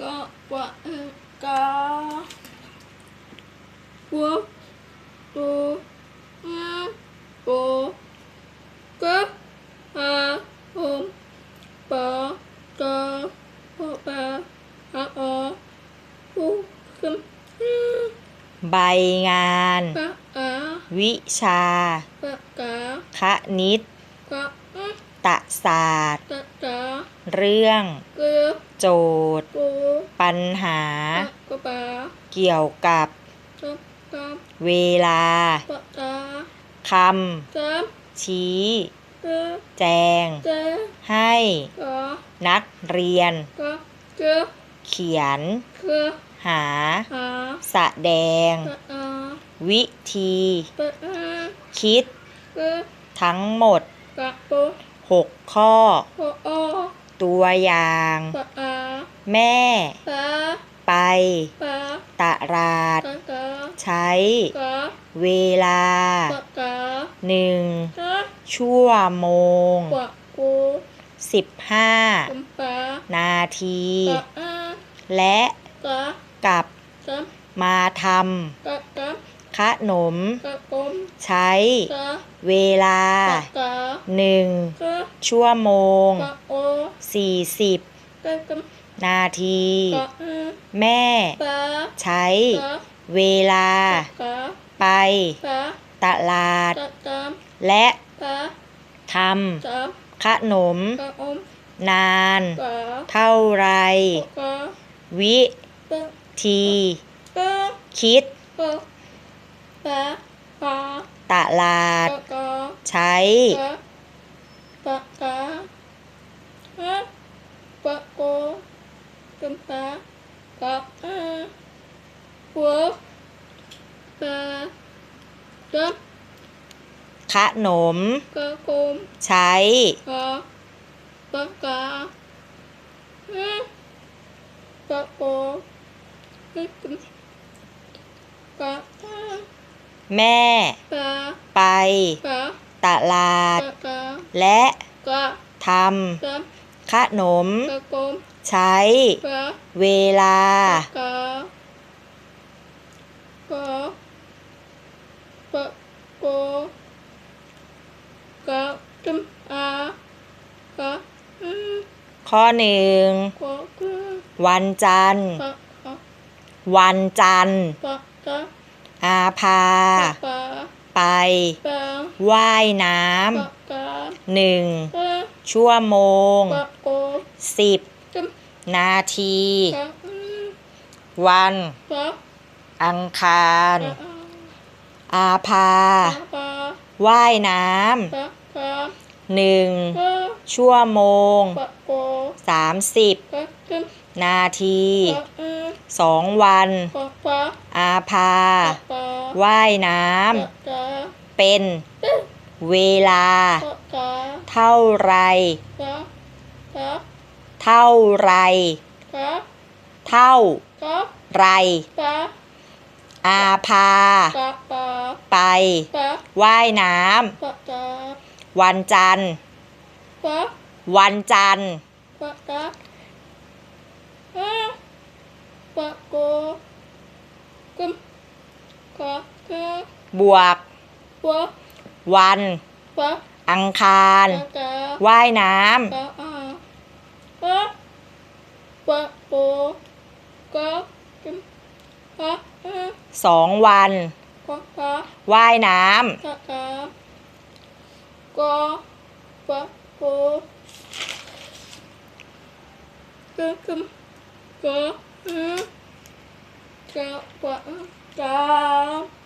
ก็วะเอ่อกาวัวตูอืมโปกะฮาหมปะกะปะปะฮออผู้คึมอืมใบงาน ปะอาวิชาปะกาคณิตกะ ตศาสตร์ตะตาเรื่องเกือโจทย์ปูปัญหาปะกะปาเกี่ยวกับตะกะเวลาปะตาคสามำชี้เกือแจงเจให้กะนักเรียนกะเกือเขียนเกือหาหา แสดงปะอาวิธีปะอาคิดเกือทั้งหมด กะปู6ข้อปะอตัวอย่างปะอาแม่ปะไปปะตลาดกะกะใช้กะเวลาปะกะหนึ่งกะชั่วโมงปะกู15กัมปะนาทีกะอาและกะกับกะมาทกะกะำขนมกะกมใช้กะ เวลากะกะ1กะชั่วโมงกะโอ40กะกัมนาทีกะอาแม่ปะใช้กะเวลากะไปกะตลาดกะกะและกะทสามำขนมกะอมนานกะเท่าไรกะวิกะธีกะคิดกะปะปะ ตลาด ใช้กะปะกะฮะปะโกกัมปะกะอาหัวปะกะขนมกะกมใช้ ก แม่ปะไปกะตลาดกะกะและกะทกะำขนมกะกมใช้กะเวลากะกะปะโกกะจุมอากะอืมข้อหนึ่งกะกะวันจันทร์ปะกะวันจันทร์ปะกะ อาภาปะไปปะว่ายน้ปะกะำหนึ่งกะชั่วโมงปะโกสิบจุมนาทีกะอืมวันปะอังคารกะอาภาปะปะว่ายน้ปะกะำหนึ่งกะชั่วโมงปะโกสามสิบกะจุม นาที สองวัน อาภา ว่ายน้ำ เป็น เวลา เท่าไร เท่าไร เท่าไร อาภา ไป ว่ายน้ำ วันจันทร์ วันจันทร์ ปะกะฮะปะโกกุมกะกะบวกปะวันปะอังคาร กะกะว่ายน้กะอาฮะปะโกกะกุมกะฮะำสองวัน กะกะว่ายน้กะกะกะปะโกกะกุม กะฮะกะปะกะ